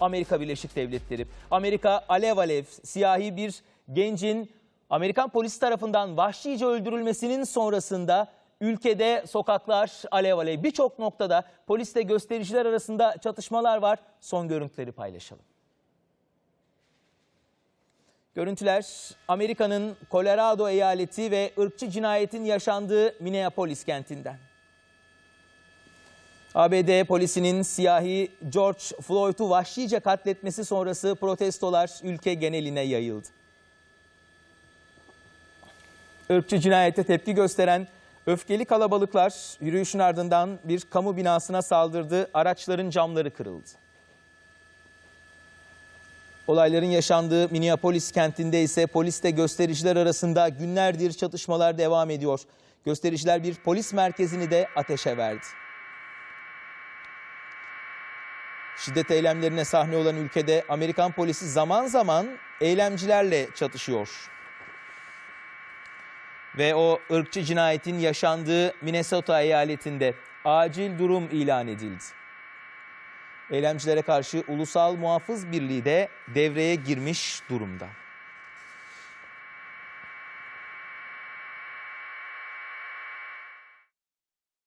Amerika Birleşik Devletleri. Amerika alev alev siyahi bir gencin Amerikan polisi tarafından vahşice öldürülmesinin sonrasında ülkede sokaklar alev alev. Birçok noktada polisle göstericiler arasında çatışmalar var. Son görüntüleri paylaşalım. Görüntüler Amerika'nın Colorado eyaleti ve ırkçı cinayetin yaşandığı Minneapolis kentinden. ABD polisinin siyahi George Floyd'u vahşice katletmesi sonrası protestolar ülke geneline yayıldı. Irkçı cinayete tepki gösteren öfkeli kalabalıklar yürüyüşün ardından bir kamu binasına saldırdı, araçların camları kırıldı. Olayların yaşandığı Minneapolis kentinde ise polisle göstericiler arasında günlerdir çatışmalar devam ediyor. Göstericiler bir polis merkezini de ateşe verdi. Şiddet eylemlerine sahne olan ülkede Amerikan polisi zaman zaman eylemcilerle çatışıyor. Ve o ırkçı cinayetin yaşandığı Minnesota eyaletinde acil durum ilan edildi. Eylemcilere karşı Ulusal Muhafız Birliği de devreye girmiş durumda.